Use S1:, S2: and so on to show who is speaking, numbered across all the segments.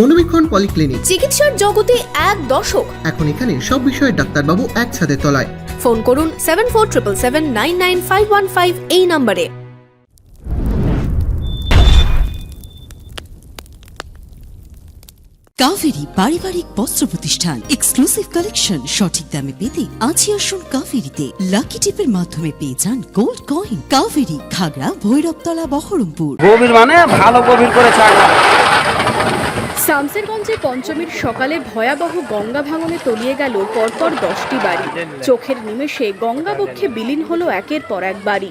S1: মনোবীক্ষণ polyclinic.
S2: চিকিৎসার জগতে এক দশক
S1: এখন এখানে সব বিষয়ে ডাক্তারবাবু এক ছাদের তলায়।
S2: ফোন করুন seven four triple seven nine nine five one five এই নম্বরে।
S3: কাভেরি পারিবারিক বস্ত্র প্রতিষ্ঠান এক্সক্লুসিভ কালেকশন সঠিক দামে পেতে আজই আসুন কাভেরিতে। লাকি টিপের মাধ্যমে পেয়ে যান গোল্ড কয়েন। কাভেরি ঘাগড়া ভৈরবতলা বহরমপুর।
S4: গভীর মানে ভালো গভীর করে ছাগা
S5: শামসেরগঞ্জে পঞ্চমীর সকালে ভয়াবহ গঙ্গা ভাঙনে তলিয়ে গেল পরপর দশটি বাড়ি। চোখের নিমেষে গঙ্গাবক্ষে বিলীন হলো একের পর এক বাড়ি।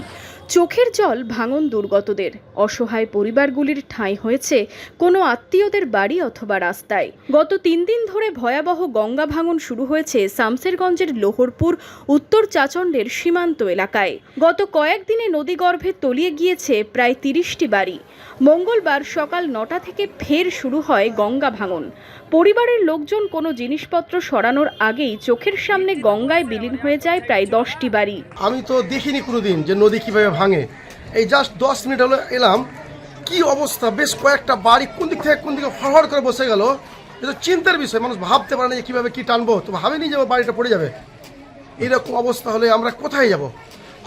S5: চোখের জল ভাঙন দুর্গতদের। অসহায় পরিবারগুলির ঠাঁই হয়েছে কোনো আত্মীয়দের বাড়ি অথবা রাস্তায়। গত তিন দিন ধরে ভয়াবহ গঙ্গা ভাঙন শুরু হয়েছে শামসেরগঞ্জের লোহরপুর, উত্তর চাচণ্ডের সীমান্ত এলাকায়। গত কয়েকদিনে নদীগর্ভে তলিয়ে গিয়েছে প্রায় তিরিশটি বাড়ি। মঙ্গলবার সকাল নটা থেকে ফের শুরু হয় গঙ্গা ভাঙন। পরিবারের লোকজন কোনো জিনিসপত্র সরানোর আগেই চোখের সামনে গঙ্গায় বিলীন হয়ে যায় প্রায় দশটি বাড়ি।
S6: আমি তো দেখিনি কোনোদিন যে নদী কীভাবে ভাঙে। এই জাস্ট দশ মিনিট হলো এলাম, কি অবস্থা? বেশ কয়েকটা বাড়ি কোন দিক থেকে কোন দিকে ফরওয়ার্ড করে বসে গেল। এটা চিন্তার বিষয়, মানুষ ভাবতে পারে না যে কীভাবে কী টানবো। তো ভাবেনি যাব বাড়িটা পড়ে যাবে। এরকম অবস্থা হলে আমরা কোথায় যাব?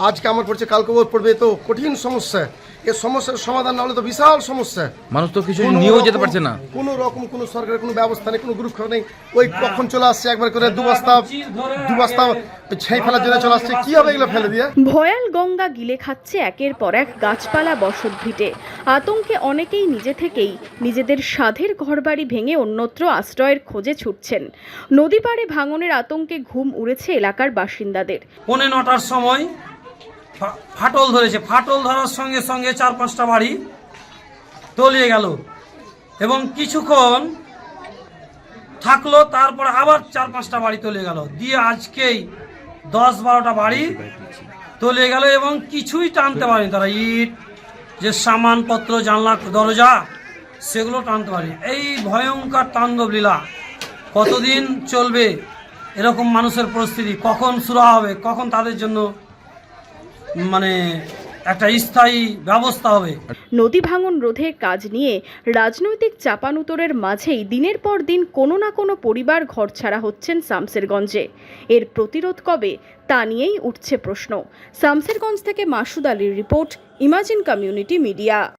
S6: আজকে আমার পড়ছে কালকে পড়বে, তো কঠিন সমস্যা। এর সমস্যার সমাধান না হলে তো বিশাল সমস্যা।
S7: মানুষ তো কিছু নিয়েও যেতে পারছে না।
S6: কোনো রকম কোনো সরকারের কোনো ব্যবস্থা নেই কোনো গুরুত্ব নেই। ওই কখন চলে আসছে একবার করে দু বস্তা দু বস্তা ছেই ফেলার জন্য চলে আসছে। কি হবে এগুলো ফেলে দিয়ে?
S5: ভয়াল গঙ্গা গিলে খাচ্ছে একের পর এক গাছপালা বসত ভিটে আতঙ্কে অনেকেই নিজে থেকেই নিজেদের সাধের ঘরবাড়ি ভেঙে অন্যত্র আশ্রয়ের খোঁজে ছুটছেন। নদী পাড়ে ভাঙনের আতঙ্কে ঘুম উড়েছে এলাকার বাসিন্দাদের।
S4: পৌনে নটার সময় ফাটল ধরেছে। ফাটল ধরার সঙ্গে সঙ্গে চার পাঁচটা বাড়ি তলিয়ে গেল। এবং কিছুক্ষণ থাকল, তারপর আবার চার পাঁচটা বাড়ি তলিয়ে গেল। দিয়ে আজকেই দশ বারোটা বাড়ি তলিয়ে গেল এবং কিছুই টানতে পারেনি তারা। ইট, যে সামানপত্র, জানলা, দরজা, সেগুলো টানতে পারেনি। এই ভয়ঙ্কর তাণ্ডব লীলা কতদিন চলবে, এরকম মানুষের পরিস্থিতি, কখন শুরু হবে, কখন তাদের জন্য মানে একটা স্থায়ী ব্যবস্থা হবে।
S5: নদী ভাঙন রোধের কাজ নিয়ে রাজনৈতিক চাপান চাপানুতরের মাঝেই দিনের পর দিন কোনো না কোনো পরিবার ঘর ছাড়া হচ্ছেন শামসেরগঞ্জে। এর প্রতিরোধ কবে, তা নিয়েই উঠছে প্রশ্ন। শামসেরগঞ্জ থেকে মাসুদ আলীর রিপোর্ট, ইমাজিন কমিউনিটি মিডিয়া।